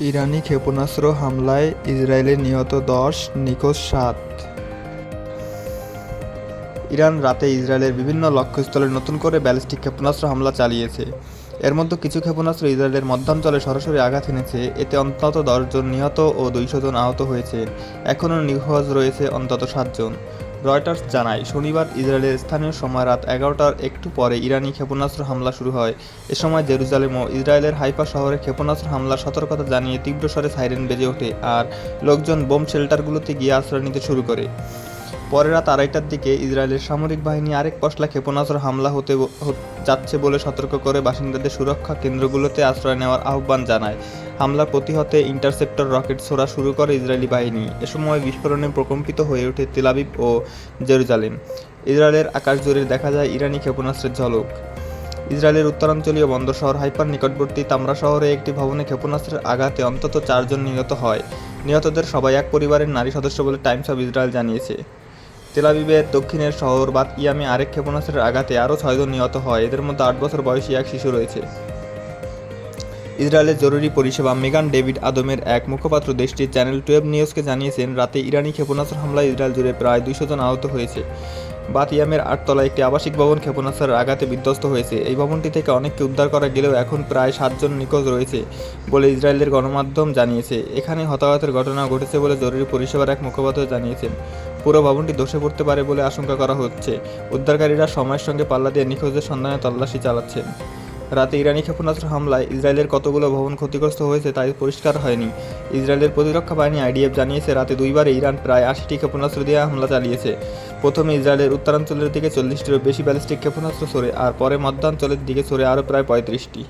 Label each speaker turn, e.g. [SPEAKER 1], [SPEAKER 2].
[SPEAKER 1] ইরানি ক্ষেপণাস্ত্র হামলায় ইসরায়েলের নিহত দশ, নিখোঁজ সাত। ইরান রাতে ইসরায়েলের বিভিন্ন লক্ষ্যস্থলে নতুন করে ব্যালিস্টিক ক্ষেপণাস্ত্র হামলা চালিয়েছে। এর মধ্যে কিছু ক্ষেপণাস্ত্র ইসরায়েলের মধ্যাঞ্চলে সরাসরি আঘাত এনেছে। এতে অন্তত দশজন নিহত ও দুইশো জন আহত হয়েছে। এখনও নিখোঁজ রয়েছে অন্তত সাতজন। রয়টার্স জানায়, শনিবার ইসরায়েলের স্থানীয় সময় রাত এগারোটার একটু পরে ইরানি ক্ষেপণাস্ত্র হামলা শুরু হয়। এ সময় জেরুজালেম ও ইসরায়েলের হাইফা শহরে ক্ষেপণাস্ত্র হামলার সতর্কতা জানিয়ে তীব্র স্বরে সাইরেন বেজে ওঠে আর লোকজন বোম শেল্টারগুলোতে গিয়ে আশ্রয় নিতে শুরু করে। পরে রাত আড়াইটার দিকে ইসরায়েলের সামরিক বাহিনী আরেক পশলা ক্ষেপণাস্ত্র হামলা হতে যাচ্ছে বলে সতর্ক করে বাসিন্দাদের সুরক্ষা কেন্দ্রগুলোতে আশ্রয় নেওয়ার আহ্বান জানায়। হামলা প্রতিহতে ইন্টারসেপ্টর রকেট ছোড়া শুরু করে ইসরায়েলি বাহিনী। এ সময় বিস্ফোরণে প্রকম্পিত হয়ে ওঠে তেলাবিব ও জেরুজালেম। ইসরায়েলের আকাশ জুড়ে দেখা যায় ইরানি ক্ষেপণাস্ত্রের ঝলক। ইসরায়েলের উত্তরাঞ্চলীয় বন্দর শহর হাইপার নিকটবর্তী তামরা শহরে একটি ভবনে ক্ষেপণাস্ত্রের আঘাতে অন্তত চারজন নিহত হয়। নিহতদের সবাই এক পরিবারের নারী সদস্য বলে টাইমস অফ ইসরায়েল জানিয়েছে। তেলাবিবের দক্ষিণের শহর বাত ইয়ামে আরেক ক্ষেপণাস্ত্রের আঘাতে আরও ছয়জন নিহত হয়। এদের মধ্যে আট বছর বয়সী এক শিশু রয়েছে। ইসরায়েলের জরুরি পরিষেবা মেগান ডেভিড আদমের এক মুখপাত্র দেশটির চ্যানেল টুয়েলভ নিউজকে জানিয়েছেন, রাতে ইরানি ক্ষেপণাস্ত্র হামলায় ইসরায়েল জুড়ে প্রায় দুইশো জন আহত হয়েছে। বাতিয়ামের আটতলা একটি আবাসিক ভবন ক্ষেপণাস্ত্রের আঘাতে বিধ্বস্ত হয়েছে। এই ভবনটি থেকে অনেককে উদ্ধার করা গেলেও এখন প্রায় সাতজন নিখোঁজ রয়েছে বলে ইসরায়েলের গণমাধ্যম জানিয়েছে। এখানে হতাহতের ঘটনা ঘটেছে বলে জরুরি পরিষেবার এক মুখপাত্র জানিয়েছেন। পুরো ভবনটি ধসে পড়তে পারে বলে আশঙ্কা করা হচ্ছে। উদ্ধারকারীরা সময়ের সঙ্গে পাল্লা দিয়ে নিখোঁজের সন্ধানে তল্লাশি চালাচ্ছেন। রাতে ইরানি ক্ষেপণাস্ত্র হামলায় ইসরায়েলের কতগুলো ভবন ক্ষতিগ্রস্ত হয়েছে তাই পরিষ্কার হয়নি। ইসরায়েলের প্রতিরক্ষা বাহিনী আইডিএফ জানিয়েছে, রাতে দুইবারে ইরান প্রায় আশিটি ক্ষেপণাস্ত্র দিয়ে হামলা চালিয়েছে। প্রথমে ইসরায়েলের উত্তরাঞ্চলের দিকে চল্লিশটিরও বেশি ব্যালিস্টিক ক্ষেপণাস্ত্র ছড়ে আর পরে মধ্যাঞ্চলের দিকে ছড়ে আরও প্রায় পঁয়ত্রিশটি।